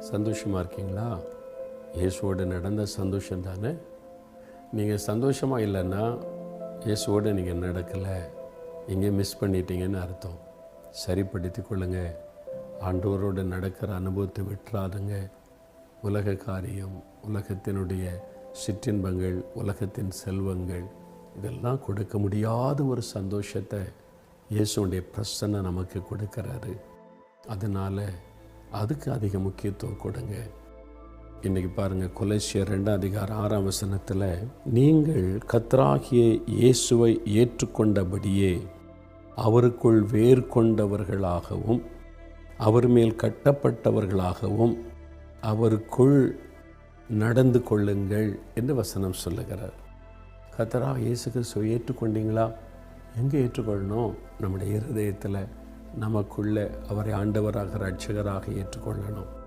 சந்தோஷமாக இருக்கீங்களா? இயேசுவோடு நடந்த சந்தோஷம் தானே? நீங்கள் சந்தோஷமாக இல்லைன்னா இயேசுவோடு நீங்கள் நடக்கலை. எங்கே மிஸ் பண்ணிட்டீங்கன்னு அர்த்தம். சரிப்படுத்தி கொள்ளுங்க. ஆண்டவரோடு நடக்கிற அனுபவத்தை விட்டுறாதுங்க. உலக காரியம் உலகத்தினுடைய சிற்றின்பங்கள் உலகத்தின் செல்வங்கள் இதெல்லாம் கொடுக்க முடியாத ஒரு சந்தோஷத்தை இயேசுடைய பிரசன்னை நமக்கு கொடுக்கறாரு. அதனால் அதுக்கு அதிக முக்கியத்துவம் கொடுங்க. இன்றைக்கி பாருங்கள் கொலேசியர் ரெண்டாம் அதிகாரம் ஆறாம் வசனத்தில் நீங்கள் கத்ராகிய இயேசுவை ஏற்றுக்கொண்டபடியே அவருக்குள் வேர் கொண்டவர்களாகவும் அவர் மேல் கட்டப்பட்டவர்களாகவும் அவருக்குள் நடந்து கொள்ளுங்கள் என்று வசனம் சொல்லுகிறார். கத்தரா இயேசு கிறிஸ்துவை ஏற்றுக்கொண்டீங்களா? எங்கே ஏற்றுக்கொள்ளணும்? நம்முடைய இருதயத்தில். நமக்குள்ளே அவரை ஆண்டவராக ரட்சகராக ஏற்றுக்கொள்ளணும்.